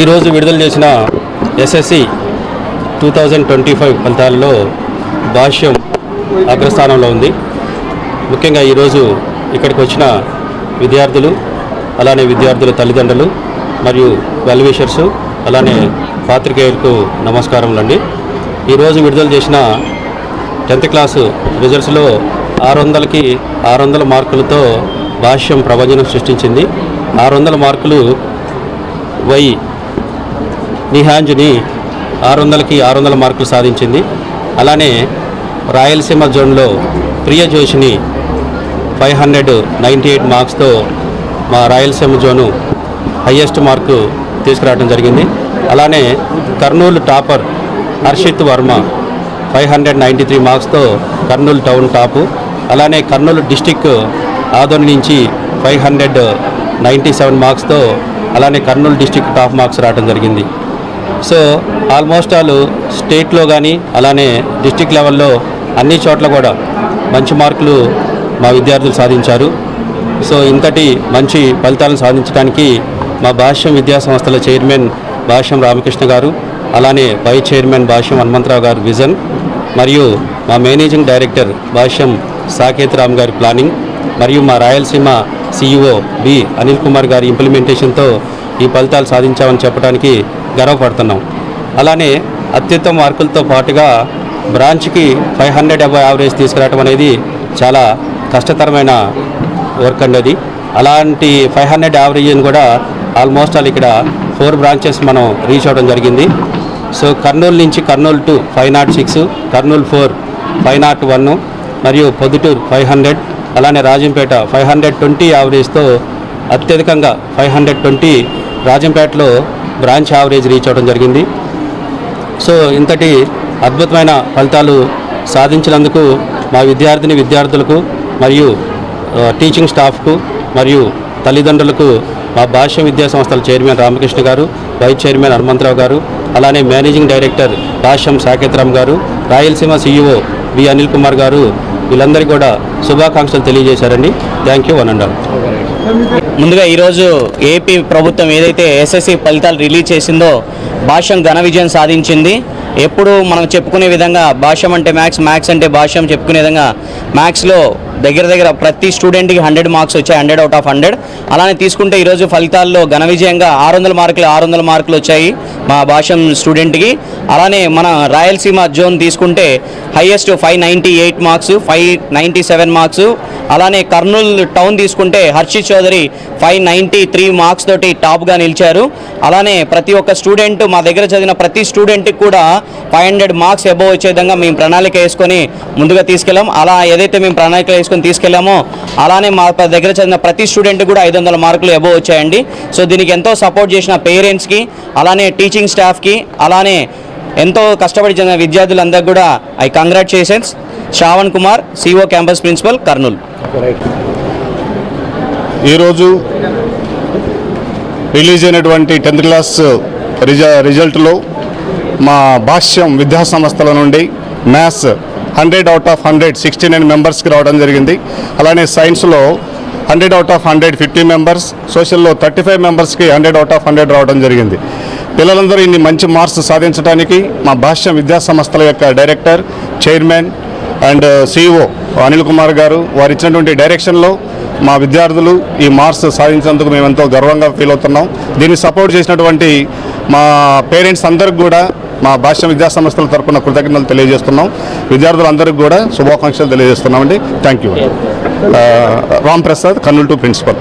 ఈరోజు విడుదల చేసిన SSC two thousand twenty five ఫలితాల్లో భాష్యం అగ్రస్థానంలో ఉంది. ముఖ్యంగా ఈరోజు ఇక్కడికి వచ్చిన విద్యార్థులు అలానే విద్యార్థుల తల్లిదండ్రులు మరియు వెల్విషర్సు అలానే పాత్రికేయులకు నమస్కారములండి ఈరోజు విడుదల చేసిన టెన్త్ క్లాసు రిజల్ట్స్లో ఆరు వందలకి ఆరు వందల మార్కులతో భాష్యం ప్రవచనం సృష్టించింది. ఆరు వందల మార్కులు వై నిహాంజుని ఆరు వందలకి ఆరు వందల మార్కులు సాధించింది. అలానే రాయలసీమ జోన్లో Priya Joshini five hundred ninety eight మార్క్స్తో మా రాయలసీమ జోను హయ్యెస్ట్ మార్కు తీసుకురావడం జరిగింది. అలానే Kurnool topper Harshit Varma five hundred ninety three మార్క్స్తో Kurnool town top. అలానే కర్నూలు డిస్టిక్ ఆదోని నుంచి ఫైవ్ హండ్రెడ్ నైంటీ సెవెన్ మార్క్స్తో అలానే కర్నూలు డిస్టిక్ టాప్ మార్క్స్ రావడం జరిగింది. సో ఆల్మోస్ట్ ఆల్ స్టేట్లో కానీ అలానే డిస్టిక్ లెవెల్లో అన్ని చోట్ల కూడా మంచి మార్కులు మా విద్యార్థులు సాధించారు. సో ఇంతటి మంచి ఫలితాలను సాధించడానికి మా భాష్యం విద్యా సంస్థల చైర్మన్ భాష్యం రామకృష్ణ గారు అలానే వైస్ చైర్మన్ భాష్యం హనుమంతరావు గారు విజన్ మరియు మా మేనేజింగ్ డైరెక్టర్ భాష్యం సాకేత్ రామ్ గారి ప్లానింగ్ మరియు మా రాయలసీమ సిఇఓ బి అనిల్ కుమార్ గారి ఇంప్లిమెంటేషన్తో ఈ ఫలితాలు సాధించామని చెప్పడానికి గర్వపడుతున్నాం. అలానే అత్యుత్తమ మార్కులతో పాటుగా బ్రాంచ్కి ఫైవ్ హండ్రెడ్ అబౌవ్ యావరేజ్ తీసుకురావడం అనేది చాలా కష్టతరమైన వర్క్ అండి అది. అలాంటి ఫైవ్ హండ్రెడ్ యావరేజ్ని కూడా ఆల్మోస్ట్ ఆల్ ఇక్కడ ఫోర్ బ్రాంచెస్ మనం రీచ్ అవ్వడం జరిగింది. సో కర్నూలు నుంచి Kurnool two five not six Kurnool four five not one మరియు పొద్దుటూరు ఫైవ్ హండ్రెడ్ అలానే రాజంపేట ఫైవ్ హండ్రెడ్ ట్వంటీ యావరేజ్తో అత్యధికంగా ఫైవ్ హండ్రెడ్ ట్వంటీ రాజంపేటలో బ్రాంచ్ యావరేజ్ రీచ్ అవ్వడం జరిగింది. సో ఇంతటి అద్భుతమైన ఫలితాలు సాధించినందుకు మా విద్యార్థిని విద్యార్థులకు మరియు టీచింగ్ స్టాఫ్కు మరియు తల్లిదండ్రులకు మా భాష్య విద్యా సంస్థల చైర్మన్ రామకృష్ణ గారు వైస్ చైర్మన్ హనుమంతరావు గారు అలానే మేనేజింగ్ డైరెక్టర్ భాష్యం సాకేతరామ్ గారు రాయలసీమ సీఈఓ బి అనిల్ కుమార్ గారు వీళ్ళందరికీ కూడా శుభాకాంక్షలు తెలియజేశారండి. Thank you one and all ముందుగా ఈరోజు ఏపీ ప్రభుత్వం ఏదైతే ఎస్ఎస్సి ఫలితాలు రిలీజ్ చేసిందో భాష్యం ఘన విజయం సాధించింది. ఎప్పుడు మనం చెప్పుకునే విధంగా భాష్యం అంటే మ్యాథ్స్ మ్యాథ్స్ అంటే భాష్యం చెప్పుకునే విధంగా మ్యాథ్స్లో దగ్గర దగ్గర ప్రతి స్టూడెంట్కి హండ్రెడ్ మార్క్స్ వచ్చాయి హండ్రెడ్ అవుట్ ఆఫ్ హండ్రెడ్. అలానే తీసుకుంటే ఈరోజు ఫలితాల్లో ఘన విజయంగా ఆరు వందల మార్కులు ఆరు వందల మార్కులు వచ్చాయి మా భాష్యం స్టూడెంట్కి. అలానే మన రాయలసీమ జోన్ తీసుకుంటే highest five ninety eight marks five ninety seven marks అలానే కర్నూలు టౌన్ తీసుకుంటే Harshit Chowdary five ninety three marks తోటి టాప్గా నిలిచారు. అలానే ప్రతి ఒక్క స్టూడెంట్ మా దగ్గర చదివిన ప్రతి స్టూడెంట్కి కూడా ఫైవ్ హండ్రెడ్ మార్క్స్ అబోవ్ వచ్చే విధంగా మేము ప్రణాళిక వేసుకొని ముందుగా తీసుకెళ్ళాం. అలా ఏదైతే మేము ప్రణాళిక వేసుకొని తీసుకెళ్ళామో అలానే మా దగ్గర చదివిన ప్రతి స్టూడెంట్ కూడా ఐదు వందల మార్కులు అబోవ్ వచ్చాయండి. సో దీనికి ఎంతో సపోర్ట్ చేసిన పేరెంట్స్కి అలానే టీచింగ్ స్టాఫ్కి అలానే ఎంతో కష్టపడి చెందిన విద్యార్థులందరికీ కూడా I congratulations Shravan Kumar CO campus principal Kurnool. ఈరోజు రిలీజ్ అయినటువంటి టెన్త్ క్లాస్ రిజ రిజల్ట్లో మా భాష్యం విద్యా సంస్థల నుండి maths hundred out of hundred sixty nine మెంబర్స్కి రావడం జరిగింది. అలానే సైన్స్లో hundred out of hundred fifty members సోషల్లో thirty five మెంబర్స్కి హండ్రెడ్ అవుట్ ఆఫ్ హండ్రెడ్ రావడం జరిగింది. పిల్లలందరూ ఇన్ని మంచి మార్క్స్ సాధించడానికి మా భాష్యం విద్యా సంస్థల యొక్క director chairman and CEO Anil Kumar గారు వారు ఇచ్చినటువంటి డైరెక్షన్లో మా విద్యార్థులు ఈ మార్క్స్ సాధించినందుకు మేము ఎంతో గర్వంగా ఫీల్ అవుతున్నాం. దీన్ని సపోర్ట్ చేసినటువంటి మా పేరెంట్స్ అందరికి కూడా మా భాష్య విద్యా సంస్థల తరపున కృతజ్ఞతలు తెలియజేస్తున్నాం. విద్యార్థులందరికీ కూడా శుభాకాంక్షలు తెలియజేస్తున్నామండి. Thank you Ram Prasad Kurnool two principal